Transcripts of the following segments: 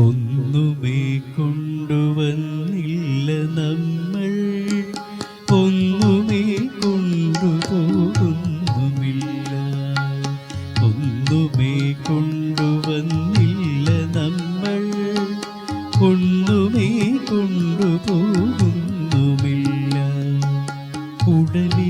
ഒന്നുമേ കൊണ്ടുവന്നില്ല നമ്മൾ. ഒന്നുമേ കൊണ്ടുപോകുന്നുമില്ല. ഒന്നുമേ കൊണ്ടുവന്നില്ല നമ്മൾ. ഒന്നുമേ കൊണ്ടുപോകുന്നുമില്ല. ഉടലിവിടെയുടയും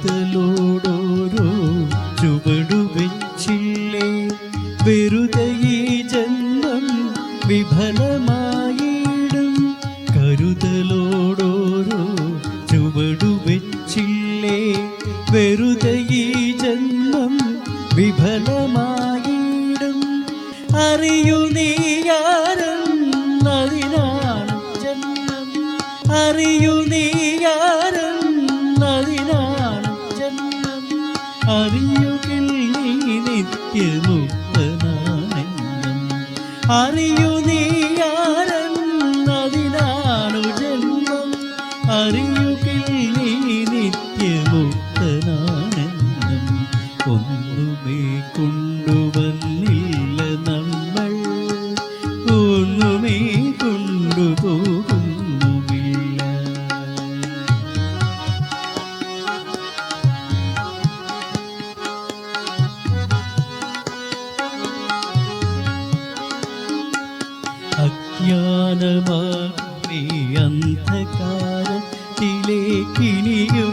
കരുതലോടോരോ ചുവടു വെച്ചില്ലേ വെറുതെ ഈ ജന്മം വിഫലമായിടും. കരുതലോടോരോ ചുവടു വെച്ചില്ലേ വെറുതെ ഈ ജന്മം വിഫലമായിടും. അറിയൂ അതിനാണ് ജന്മം. അറിയൂ നീയാരെന്നതിനാണ് നിത്യമുക്തനാണെന്നും നീയാരെന്നതിനാണു അജ്ഞാനമാകുമേ അന്ധകാരത്തിലേക്കിനിയും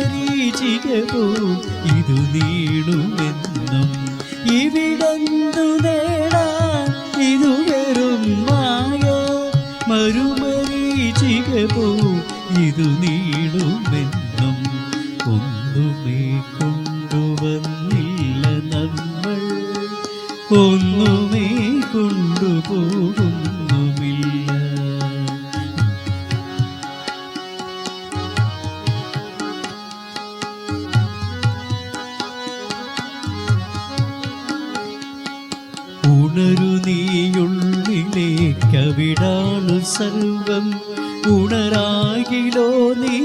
മരുമരീചിക പോ ഇതു നീളുമെന്നും ഇവിടെന്തു നേടാൻ ഇതു വെറും മായ മരുമരീചിക പോ ഇതു നീളുമെന്നും ഒന്നുമേ കൊണ്ടുവന്നില്ല നമ്മൾ. ഒന്നുമേ ഉണരു നീയുള്ളിലേക്കവിടാണു സർവം. ഉണരാകിലോ നീ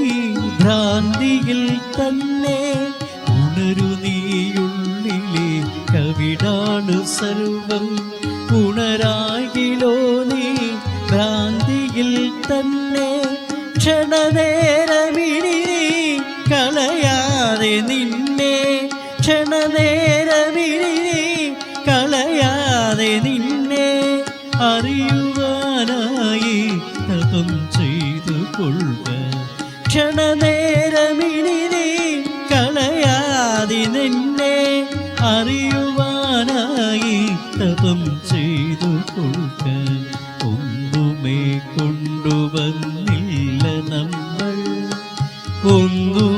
ഭ്രാന്തിയിൽ തന്നെ. ഉണരു നീയുള്ളിലേക്കവിടാണു സർവം. ഉണരാകിലോ നീ ഭ്രാന്തിയിൽ തന്നെ. ക്ഷണനേരമിനി കളയാതെ നിന്നെ. ക്ഷണനേരമിനി കളയാതെ നിന്നെ അറിയുവാനായി നൃത്തം ചെയ്തു കൊള്ളുക. ക്ഷണനേരമിനി കളയാതെ നിന്നെ അറിയുവാനായി തപം ചെയ്തു കൊള്ളുക. കൊണ്ടുവന്നില്ല നമ്മൾ. ഒന്നുമേ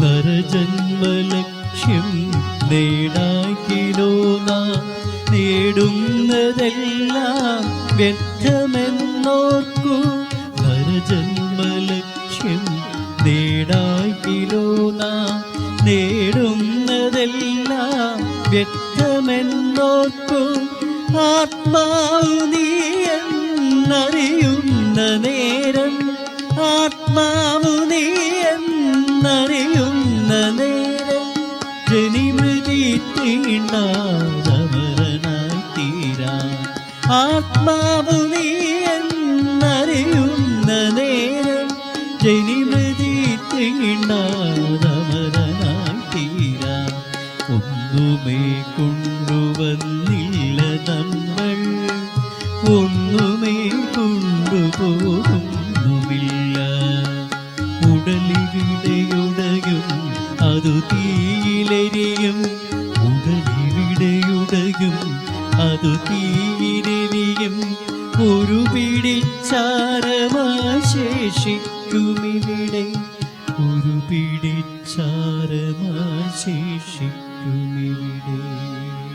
നരജന്മലക്ഷ്യം നേടാക്കിലോ നാം? നേടുന്നതെല്ലാം വ്യർത്ഥമെന്നോർക്കൂ നരജന്മലക്ഷ്യം നേടാക്കിലോ നാം? നേടുന്നതെല്ലാം വ്യക്തമെന്നോർക്കൂ. ആത്മാവ് നീ എന്നറിയുന്ന നേരം ആത്മാവ് തീണ്ടാതമരനായി തീരാ. ആത്മാവ് നീ എന്നറിയുന്ന നേരം ജനിമൃതി തീണ്ടാതമരനായി തീരാ. ഒന്നുമേ കൊണ്ടുവന്നില്ല നമ്മൾ ഒന്നുമേ കൊണ്ടുപോകുന്നുമില്ല. ഉടലിവിടെയുടയും അതു തീയിലെരിയും ഉടലിവിടെയുടയും അതു തീരനിയും ഒരു പിടിച്ചാരമാശേഷിക്കുമിവിടെ ഒരു പിടിച്ചാരമാശേഷിക്കുമിവിടെ